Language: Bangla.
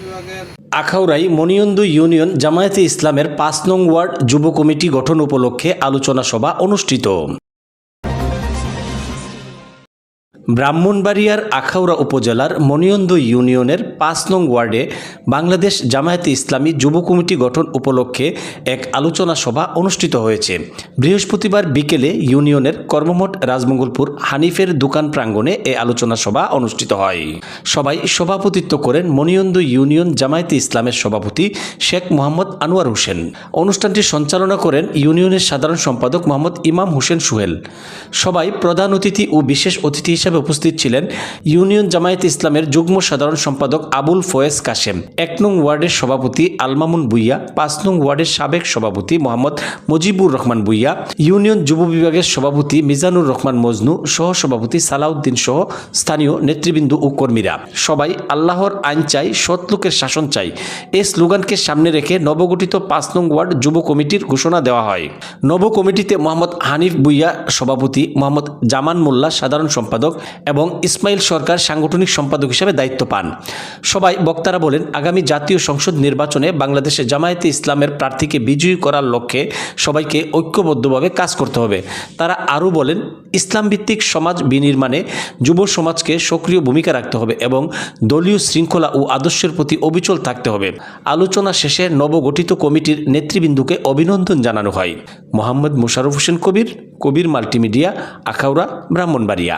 বিভাগের আখাউড়াই মনিয়ন্দু ইউনিয়ন জামায়াতে ইসলামের পাঁচ নং ওয়ার্ড যুব কমিটি গঠন উপলক্ষে আলোচনা সভা অনুষ্ঠিত। ব্রাহ্মণবাড়িয়ার আখাউড়া উপজেলার মনিয়ন্দ ইউনিয়নের পাঁচ নং ওয়ার্ডে বাংলাদেশ জামায়াতে ইসলামী যুব কমিটি গঠন উপলক্ষে এক আলোচনা সভা অনুষ্ঠিত হয়েছে। বৃহস্পতিবার বিকেলে ইউনিয়নের কর্মমঠ রাজমঙ্গলপুর হানিফের দোকান প্রাঙ্গণে এ আলোচনা সভা অনুষ্ঠিত হয়। সবাই সভাপতিত্ব করেন মনিয়ন্দ ইউনিয়ন জামায়াতে ইসলামের সভাপতি শেখ মোহাম্মদ আনোয়ার হোসেন। অনুষ্ঠানটি সঞ্চালনা করেন ইউনিয়নের সাধারণ সম্পাদক মোহাম্মদ ইমাম হোসেন সুহেল। সবাই প্রধান অতিথি ও বিশেষ অতিথি হিসেবে উপস্থিত ছিলেন ইউনিয়ন জামায়াত ইসলামের যুগ্ম সাধারণ সম্পাদক আবুল ফয়েজ কাশেম, এক নং ওয়ার্ডের সভাপতি আলমামুন বুইয়া, পাঁচ নং ওয়ার্ডের সাবেক সভাপতি মোহাম্মদ মুজিবুর রহমান বুইয়া, ইউনিয়ন যুব বিভাগের সভাপতি মিজানুর রহমান মজনু সহ সভাপতি সালাউদ্দিন সহ স্থানীয় নেতৃবৃন্দ ও কর্মীরা। সবাই আল্লাহর আইন চাই, সৎ লোকের শাসন চাই। এই স্লোগানকে সামনে রেখে নবগঠিত পাঁচ নং ওয়ার্ড যুব কমিটির ঘোষণা দেওয়া হয়। নব কমিটিতে মোহাম্মদ হানিফ বুইয়া সভাপতি, মোহাম্মদ জামান মোল্লা সাধারণ সম্পাদক এবং ইসমাইল সরকার সাংগঠনিক সম্পাদক হিসেবে দায়িত্ব পান। সবাই বক্তারা বলেন, আগামী জাতীয় সংসদ নির্বাচনে বাংলাদেশে জামায়াতে ইসলামের প্রার্থীকে বিজয়ী করার লক্ষ্যে সবাইকে ঐক্যবদ্ধভাবে কাজ করতে হবে। তারা আরও বলেন ইসলাম ভিত্তিক সমাজ বিনির্মাণে যুব সমাজকে সক্রিয় ভূমিকা রাখতে হবে এবং দলীয় শৃঙ্খলা ও আদর্শের প্রতি অবিচল থাকতে হবে। আলোচনা শেষে নবগঠিত কমিটির নেতৃবৃন্দকে অভিনন্দন জানানো হয়। মোহাম্মদ মোশারফ হোসেন কবির কবির মাল্টিমিডিয়া, আখাউড়া, ব্রাহ্মণবাড়িয়া।